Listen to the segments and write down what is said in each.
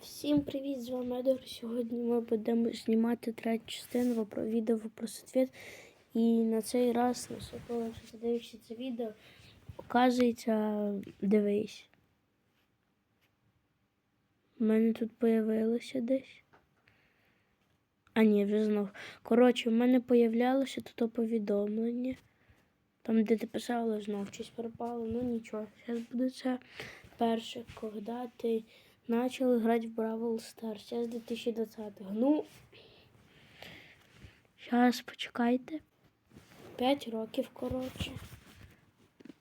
Всім привіт! З вами Едор. Сьогодні ми будемо знімати третю частину про відео вопрос ответ. І на цей раз, особливо, якщо ти дивишся це відео, оказується, дивись. У мене тут появилося десь. А ні, вже знов. Коротше, в мене появлялося тут повідомлення. Там, де ти писала, знов щось пропало. Ну нічого. Зараз буде це перше, коли ти почали грати в Бравл Stars. Зараз 2020. Ну, зараз почекайте. 5 років, коротше.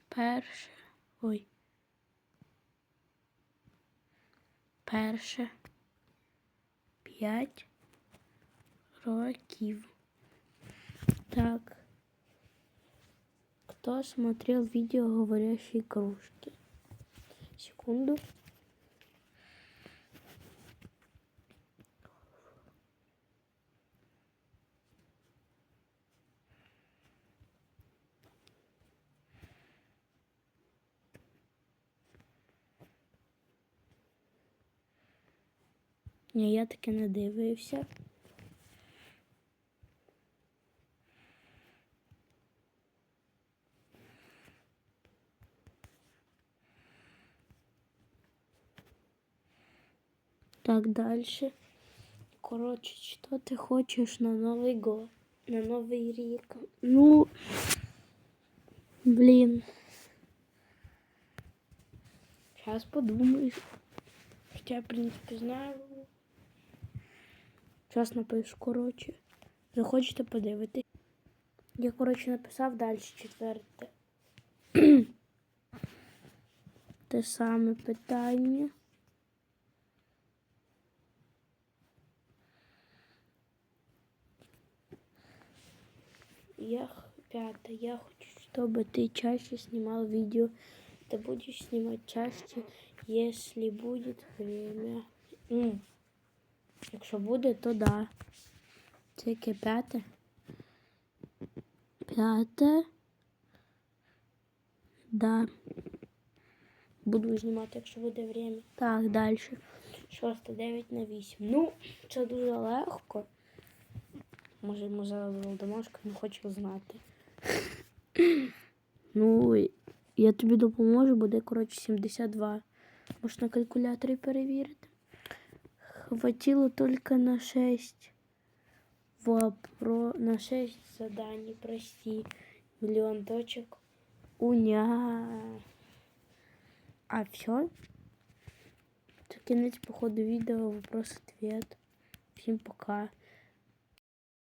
Перше. Ой. Перше. 5 років. Так. Кто смотрел видео говорящей кружки? Секунду. Ні, я таки не дивився. Так, дальше. Коротше, що ти хочеш на Новий год? На Новий рік? Ну, блін. Зараз подумаю. Хоча в принципі, знаю. Зараз напишу, коротше. Захочете подивитись. Я, коротше, написав далі четверте. Те саме питання. Я х- пятое. Я хочу, чтобы ты чаще снимал видео. Ты будешь снимать чаще, если будет время. Якщо буде, то да. Яке п'яте? П'яте. Да. Буду знімати, якщо буде время. Так, далі. Шосте, 9 на 8. Ну, це дуже легко. Може, йому зараз Володимошка не хоче знати. Ну, я тобі допоможу, буде, коротше, 72. Можеш на калькуляторі перевірити. Хватило только на 6 вопро... на 6 заданий, прости. Миллион точек. Уня. А все? Це кінець, походу, відео, вопрос-ответ. Всім пока.